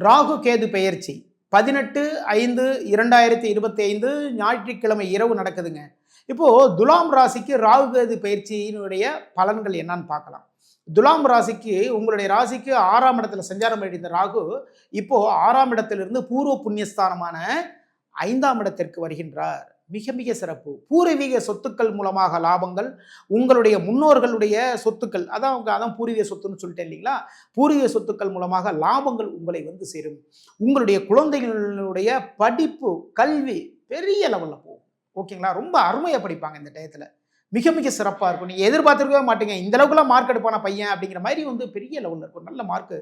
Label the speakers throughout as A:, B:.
A: ராகு கேது பெயர்ச்சி. பதினெட்டு ஐந்து இரண்டாயிரத்தி இருபத்தி ஐந்து ஞாயிற்றுக்கிழமை இரவு நடக்குதுங்க. இப்போது துலாம் ராசிக்கு ராகு கேது பயிற்சியினுடைய பலன்கள் என்னன்னு பார்க்கலாம். துலாம் ராசிக்கு உங்களுடைய ராசிக்கு ஆறாம் இடத்துல சஞ்சாரம் அடைந்த ராகு இப்போது ஆறாம் இடத்திலிருந்து பூர்வ புண்ணியஸ்தானமான ஐந்தாம் இடத்திற்கு வருகின்றார். மிக மிக சிறப்பு. பூர்வீக சொத்துக்கள் மூலமாக லாபங்கள் உங்களுடைய முன்னோர்களுடைய சொத்துக்கள் அதான் அவங்க அதான் பூர்வீக சொத்துன்னு சொல்லிட்டேன் இல்லைங்களா? பூர்வீக சொத்துக்கள் மூலமாக லாபங்கள் உங்களை வந்து சேரும். உங்களுடைய குழந்தைகளுடைய படிப்பு கல்வி பெரிய லெவலில் போகும். ஓகேங்களா? ரொம்ப அருமையாக படிப்பாங்க இந்த டயத்தில். மிக மிக சிறப்பாக இருக்கும். நீங்கள் எதிர்பார்த்துருக்கவே மாட்டீங்க. இந்த அளவுக்குலாம் மார்க் எடுப்பான பையன் அப்படிங்கிற மாதிரி வந்து பெரிய லெவலில் இருக்கும். நல்ல மார்க்கு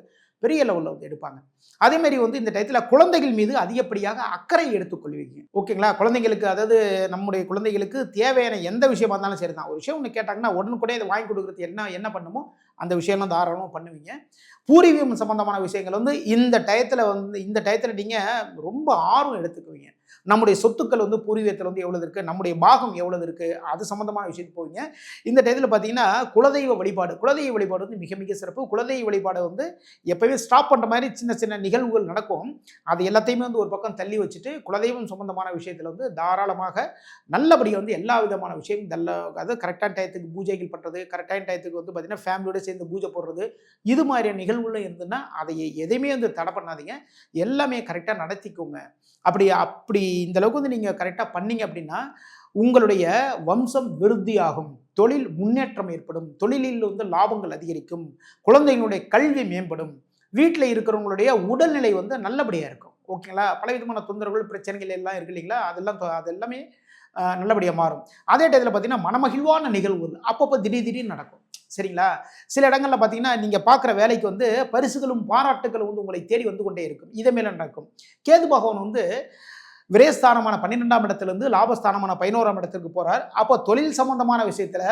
A: பெரிய லெவலில் வந்து எடுப்பாங்க. அதே மாதிரி வந்து இந்த டயத்தில் குழந்தைகள் மீது அதிகப்படியாக அக்கறை எடுத்துக்கொள்வீங்க. ஓகேங்களா? குழந்தைங்களுக்கு அதாவது நம்முடைய குழந்தைகளுக்கு தேவையான எந்த விஷயமா இருந்தாலும் சரி தான் ஒரு விஷயம் ஒன்று கேட்டாங்கன்னா உடனுக்குடனே இதை வாங்கி கொடுக்குறது என்ன என்ன பண்ணுமோ அந்த விஷயம்லாம் தாராளமாக பண்ணுவீங்க. பூர்வீகம் சம்பந்தமான விஷயங்கள் வந்து இந்த டயத்தில் வந்து இந்த டயத்தில் நீங்கள் ரொம்ப ஆர்வம் எடுத்துக்குவீங்க. நம்முடைய சொத்துக்கள் வந்து பூர்வீகத்தில் வந்து எவ்வளவு இருக்குது நம்முடைய பாகம் எவ்வளவு இருக்குது அது சம்மந்தமான விஷயத்துக்கு போவீங்க. இந்த டயத்தில் பார்த்தீங்கன்னா குலதெய்வ வழிபாடு. குலதெய்வ வழிபாடு வந்து மிக மிக சிறப்பு. குலதெய்வ வழிபாடு வந்து எப்போயுமே ஸ்டாப் பண்ணுற மாதிரி சின்ன சின்ன நிகழ்வுகள் நடக்கும். அது எல்லாத்தையுமே வந்து ஒரு பக்கம் தள்ளி வச்சுட்டு குலதெய்வம் சம்பந்தமான விஷயத்தில் வந்து தாராளமாக நல்லபடியாக வந்து எல்லா விதமான விஷயம் நல்ல அதாவது கரெக்டான டயத்துக்கு பூஜைகள் பண்ணுறது கரெக்டான டயத்துக்கு வந்து பார்த்திங்கன்னா ஃபேமிலியோட சேர்ந்து பூஜை போடுறது இது மாதிரியான நிகழ்வுகளும் இருந்ததுன்னா அதை எதையுமே வந்து தடை பண்ணாதீங்க. எல்லாமே கரெக்டாக நடத்திக்கோங்க. அப்படி அப்படி இந்த அளவுக்கு வந்து நீங்கள் கரெக்டாக பண்ணீங்க அப்படின்னா உங்களுடைய வம்சம் விருத்தியாகும். தொழில் முன்னேற்றம் ஏற்படும். தொழிலில் வந்து லாபங்கள் அதிகரிக்கும். குழந்தைங்களுடைய கல்வி மேம்படும். வீட்டில் இருக்கிறவங்களுடைய உடல்நிலை வந்து நல்லபடியாக இருக்கும். ஓகேங்களா? பலவிதமான தொந்தரவுகள் பிரச்சனைகள் எல்லாம் இருக்கு இல்லைங்களா? அதெல்லாம் தொ- அது எல்லாமே நல்லபடியாக மாறும். அதே டயத்தில் பார்த்தீங்கன்னா மனமகிழ்வான நிகழ்வுகள் அப்பப்போ திடீர் திடீர்னு நடக்கும். சரிங்களா? சில இடங்களில் பார்த்தீங்கன்னா நீங்கள் பார்க்குற வேலைக்கு வந்து பரிசுகளும் பாராட்டுகளும் வந்து உங்களை தேடி வந்து கொண்டே இருக்கும். இதே மேலே நடக்கும். கேது பகவான் வந்து விரயஸ்தானமான பன்னிரெண்டாம் இடத்திலிருந்து லாபஸ்தானமான பதினோராம் இடத்திற்கு போகிறார் அப்போ தொழில் சம்பந்தமான விஷயத்தில்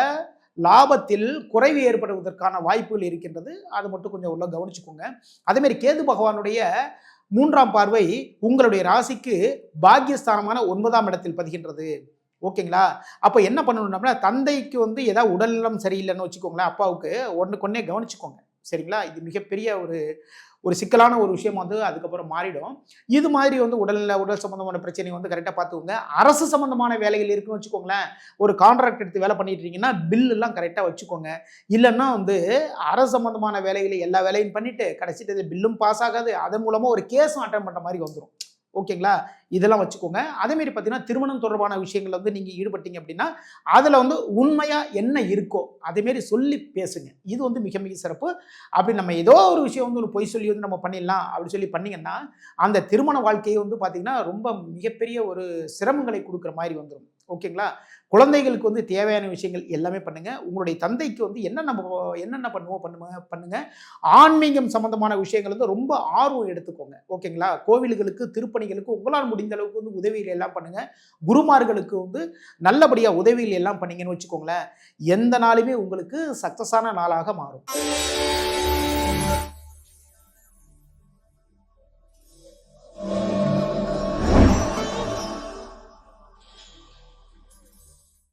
A: லாபத்தில் குறைவு ஏற்படுவதற்கான வாய்ப்புகள் இருக்கின்றது. அது மட்டும் கொஞ்சம் உள்ள கவனிச்சுக்கோங்க. அதேமாரி கேது பகவானுடைய மூன்றாம் பார்வை உங்களுடைய ராசிக்கு பாக்கியஸ்தானமான ஒன்பதாம் இடத்தில் பதிகின்றது. ஓகேங்களா? அப்போ என்ன பண்ணணும்னா தந்தைக்கு வந்து ஏதாவது உடல்நலம் சரியில்லைன்னு வச்சுக்கோங்களேன் அப்பாவுக்கு ஒன்றுக்கு ஒன்றே கவனிச்சுக்கோங்க. சரிங்களா? இது மிகப்பெரிய ஒரு ஒரு சிக்கலான ஒரு விஷயம் வந்து அதுக்கப்புறம் மாறிடும். இது மாதிரி வந்து உடல்நிலை உடல் சம்பந்தமான பிரச்சனை வந்து கரெக்டாக பார்த்துக்கோங்க. அரசு சம்பந்தமான வேலைகள் இருக்குன்னு வச்சுக்கோங்களேன். ஒரு கான்ட்ராக்ட் எடுத்து வேலை பண்ணிட்டு இருக்கீங்கன்னா பில் எல்லாம் கரெக்டாக வச்சுக்கோங்க. இல்லைன்னா வந்து அரசு சம்பந்தமான வேலைகளை எல்லா வேலையும் பண்ணிட்டு கடைசிட்டு பில்லும் பாஸ் ஆகாது. அதன் மூலமாக ஒரு கேஸும் அட்டன் பண்ணுற மாதிரி வந்துடும் ஓகேங்களா? இதெல்லாம் வச்சுக்கோங்க. அதேமாரி பார்த்தீங்கன்னா திருமணம் தொடர்பான விஷயங்கள் வந்து நீங்கள் ஈடுபட்டீங்க அப்படின்னா அதில் வந்து உண்மையாக என்ன இருக்கோ அதேமாரி சொல்லி பேசுங்க. இது வந்து மிக மிக சிறப்பு. அப்படி நம்ம ஏதோ ஒரு விஷயம் வந்து ஒரு பொய் சொல்லி வந்து நம்ம பண்ணிடலாம் அப்படி சொல்லி பண்ணீங்கன்னா அந்த திருமண வாழ்க்கையை வந்து பார்த்திங்கன்னா ரொம்ப மிகப்பெரிய ஒரு சிரமங்களை கொடுக்குற மாதிரி வந்துடும் ஓகேங்களா? குழந்தைகளுக்கு வந்து தேவையான விஷயங்கள் எல்லாமே பண்ணுங்கள் உங்களுடைய தந்தைக்கு வந்து என்ன நம்ம என்னென்ன பண்ணுவோம் பண்ணுங்க. பண்ணுங்கள் ஆன்மீகம் சம்மந்தமான விஷயங்கள் வந்து ரொம்ப ஆர்வம் எடுத்துக்கோங்க. ஓகேங்களா? கோவில்களுக்கு திருப்பணிகளுக்கு உங்களால் முடிந்த அளவுக்கு வந்து உதவிகள் எல்லாம் பண்ணுங்க. குருமார்களுக்கு வந்து நல்லபடியாக உதவிகள் எல்லாம் பண்ணீங்கன்னு வச்சுக்கோங்களேன். எந்த நாளுமே உங்களுக்கு சக்ஸஸான நாளாக மாறும்.